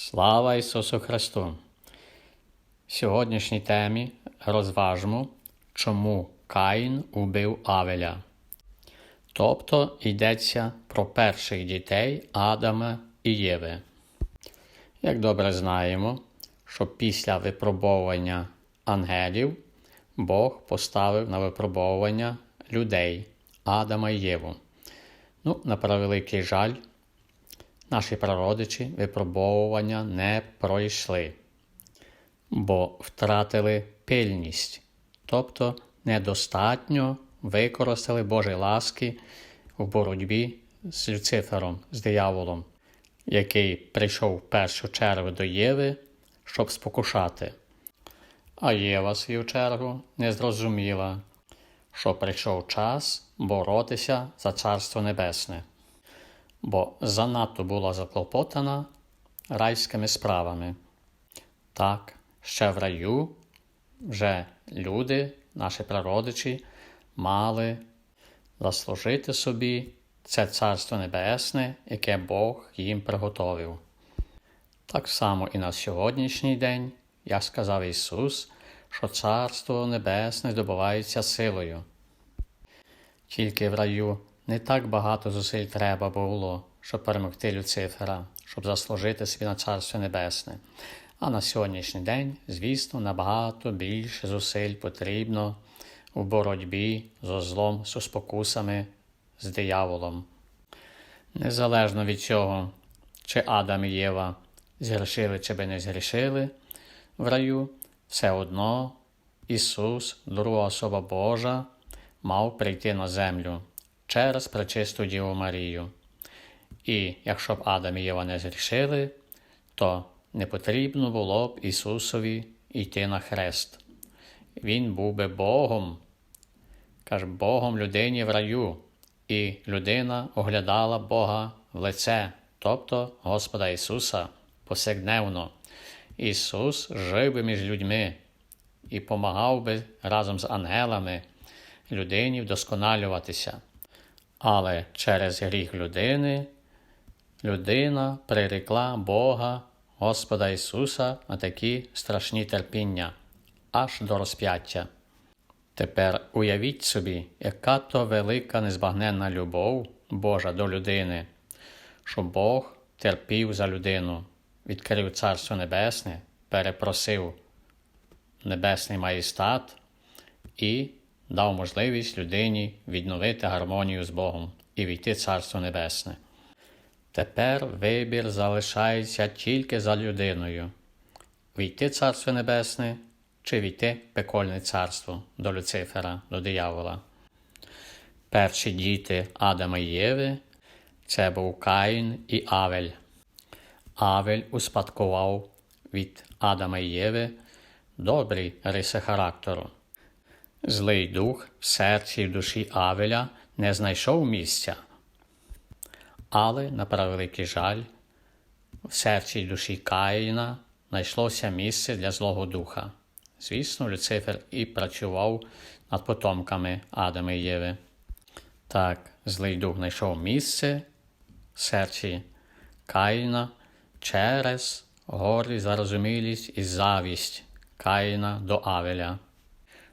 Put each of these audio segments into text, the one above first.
Слава Ісусу Христу! В сьогоднішній темі розважмо, чому Каїн убив Авеля. Тобто йдеться про перших дітей Адама і Єви. Як добре знаємо, що після випробовування ангелів Бог поставив на випробовування людей Адама і Єву. Ну, на превеликий жаль, наші прародичі випробовування не пройшли, бо втратили пильність, тобто недостатньо використали Божі ласки в боротьбі з Люцифером, з дияволом, який прийшов в першу чергу до Єви, щоб спокушати. А Єва, свою чергу, не зрозуміла, що прийшов час боротися за Царство Небесне, бо занадто була заклопотана райськими справами. Так, ще в раю вже люди, наші прародичі, мали заслужити собі це Царство Небесне, яке Бог їм приготовив. Так само і на сьогоднішній день, як сказав Ісус, що Царство Небесне здобувається силою. Тільки в раю не так багато зусиль треба було, щоб перемогти Люцифера, щоб заслужити собі на Царство Небесне. А на сьогоднішній день, звісно, набагато більше зусиль потрібно у боротьбі з злом, з спокусами, з дияволом. Незалежно від цього, чи Адам і Єва згрішили чи би не згрішили в раю, все одно Ісус, друга особа Божа, мав прийти на землю через пречисту Діву Марію. І якщо б Адам і Єва не зрішили, то не потрібно було б Ісусові йти на хрест. Він був би Богом, каже, Богом людині в раю, і людина оглядала Бога в лице, тобто Господа Ісуса повсякдневно. Ісус жив би між людьми і помагав би разом з ангелами людині вдосконалюватися. Але через гріх людини людина прирекла Бога, Господа Ісуса на такі страшні терпіння, аж до розп'яття. Тепер уявіть собі, яка то велика незбагненна любов Божа до людини, що Бог терпів за людину, відкрив Царство Небесне, перепросив Небесний маєстат і дав можливість людині відновити гармонію з Богом і війти Царство Небесне. Тепер вибір залишається тільки за людиною війти Царство Небесне чи війти пекольне царство до Люцифера, до диявола. Перші діти Адама і Єви це був Каїн і Авель. Авель успадкував від Адама і Єви добрі риси характеру. Злий дух в серці й душі Авеля не знайшов місця. Але, на превеликий жаль, в серці й душі Каїна знайшлося місце для Злого Духа. Звісно, Люцифер і працював над потомками Адама і Єви. Так, злий дух знайшов місце в серці Каїна через гордість, зарозумілість і завість Каїна до Авеля,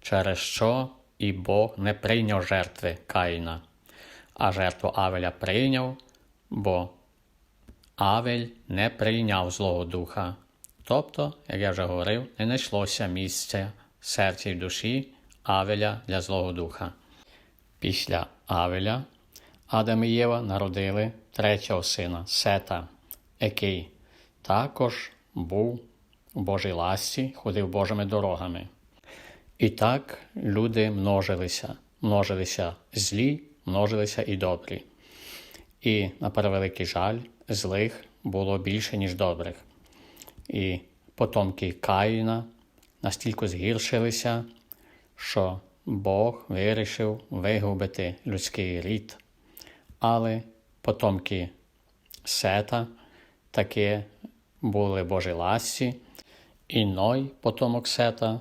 через що і Бог не прийняв жертви Каїна, а жертву Авеля прийняв, бо Авель не прийняв Злого Духа. Тобто, як я вже говорив, не знайшлося місця в серці й душі Авеля для Злого Духа. Після Авеля Адам і Єва народили третього сина Сета, який також був у Божій ласці, ходив Божими дорогами. І так люди множилися, множилися злі, множилися і добрі. І, на превеликий жаль, злих було більше, ніж добрих. І потомки Каїна настільки згіршилися, що Бог вирішив вигубити людський рід. Але потомки Сета таки були Божій ласці, і Ной, потомок Сета,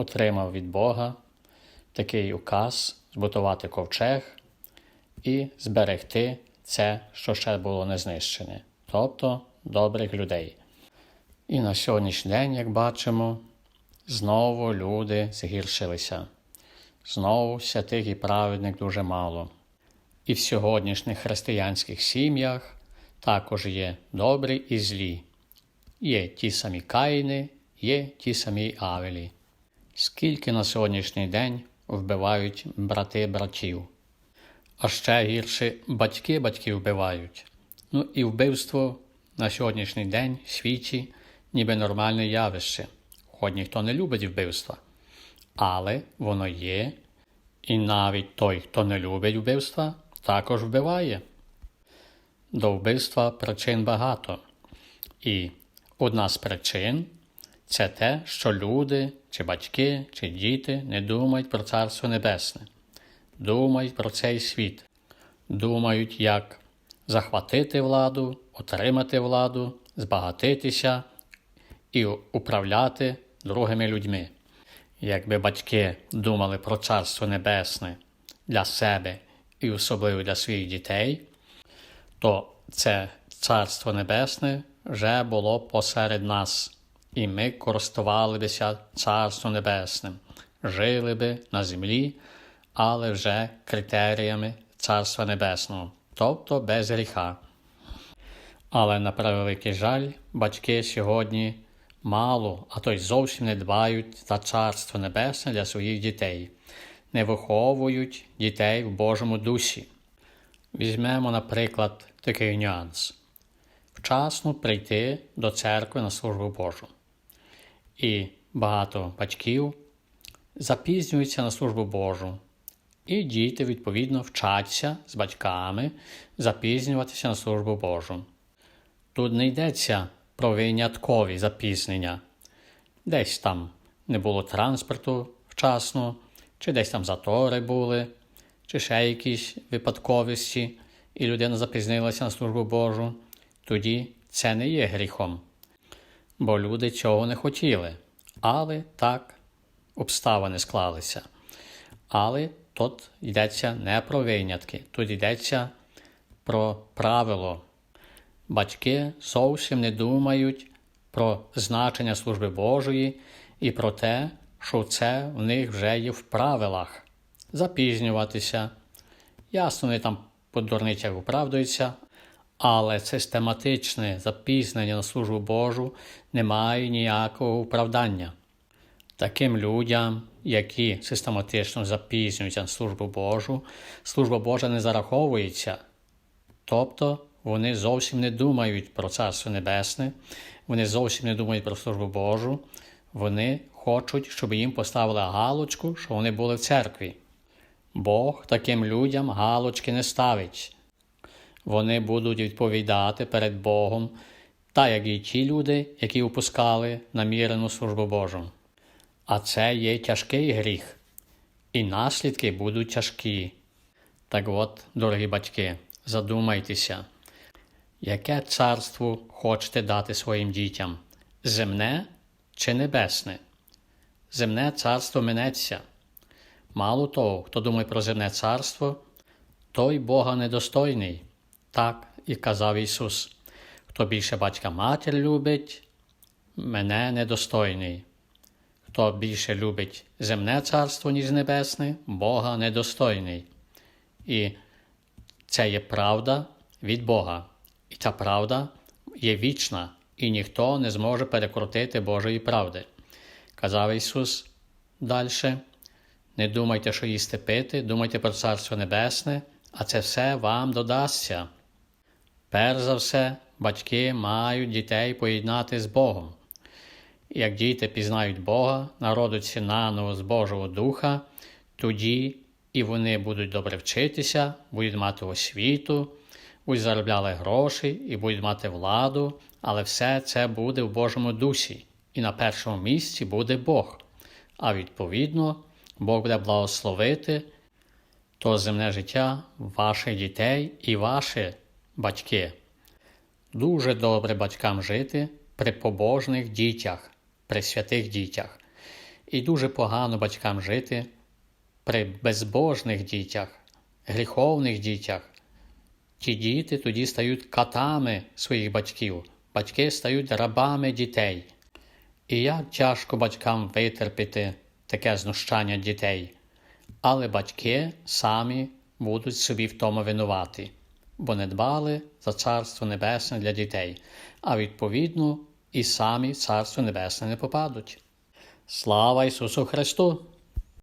отримав від Бога такий указ збудувати ковчег і зберегти це, що ще було не знищене, тобто добрих людей. І на сьогоднішній день, як бачимо, знову люди згіршилися. Знову святих і праведних дуже мало. І в сьогоднішніх християнських сім'ях також є добрі і злі. Є ті самі каїни, є ті самі авелі. Скільки на сьогоднішній день вбивають брати братів, а ще гірше батьки батьків вбивають. Ну і вбивство на сьогоднішній день в світі ніби нормальне явище, хоч ніхто не любить вбивства. Але воно є, і навіть той, хто не любить вбивства, також вбиває. До вбивства причин багато. І одна з причин це те, що люди, чи батьки, чи діти не думають про Царство Небесне, думають про цей світ, думають, як захватити владу, отримати владу, збагатитися і управляти другими людьми. Якби батьки думали про Царство Небесне для себе і особливо для своїх дітей, то це Царство Небесне вже було посеред нас, і ми користувалися Царством Небесним, жили би на землі, але вже критеріями Царства Небесного, тобто без гріха. Але на превеликий жаль, батьки сьогодні мало, а то й зовсім не дбають за Царство Небесне для своїх дітей, не виховують дітей в Божому дусі. Візьмемо, наприклад, такий нюанс: вчасно прийти до церкви на службу Божу. І багато батьків запізнюються на службу Божу. І діти, відповідно, вчаться з батьками запізнюватися на службу Божу. Тут не йдеться про виняткові запізнення. Десь там не було транспорту вчасно, чи десь там затори були, чи ще якісь випадковості, і людина запізнилася на службу Божу, тоді це не є гріхом. Бо люди цього не хотіли, але так обставини склалися. Але тут йдеться не про винятки, тут йдеться про правило. Батьки зовсім не думають про значення служби Божої і про те, що це в них вже є в правилах запізнюватися. Ясно, вони там по дурницях виправдуються, але систематичне запізнення на службу Божу не має ніякого вправдання. Таким людям, які систематично запізнюються на службу Божу, служба Божа не зараховується. Тобто вони зовсім не думають про Царство Небесне, вони зовсім не думають про службу Божу, вони хочуть, щоб їм поставили галочку, що вони були в церкві. Бог таким людям галочки не ставить. Вони будуть відповідати перед Богом, так як і ті люди, які упускали намірену службу Божу. А це є тяжкий гріх, і наслідки будуть тяжкі. Так от, дорогі батьки, задумайтеся, яке царство хочете дати своїм дітям земне чи небесне? Земне царство минеться. Мало того, хто думає про земне царство, той Бога недостойний. Так і казав Ісус. Хто більше батька матір любить, мене недостойний. Хто більше любить земне царство, ніж небесне, Бога недостойний. І це є правда від Бога. І ця правда є вічна, і ніхто не зможе перекрутити Божої правди. Казав Ісус далі. Не думайте, що їсти пити, думайте про Царство Небесне, а це все вам додасться. Перш за все, батьки мають дітей поєднати з Богом. Як діти пізнають Бога, народяться наново з Божого Духа, тоді і вони будуть добре вчитися, будуть мати освіту, будуть заробляли гроші і будуть мати владу, але все це буде в Божому дусі, і на першому місці буде Бог. А відповідно, Бог буде благословити то земне життя ваших дітей і ваші батьки. Дуже добре батькам жити при побожних дітях, при святих дітях. І дуже погано батькам жити при безбожних дітях, гріховних дітях. Ті діти тоді стають катами своїх батьків, батьки стають рабами дітей. І як тяжко батькам витерпіти таке знущання дітей. Але батьки самі будуть собі в тому винуваті, бо не дбали за Царство Небесне для дітей, а відповідно і самі Царство Небесне не попадуть. Слава Ісусу Христу!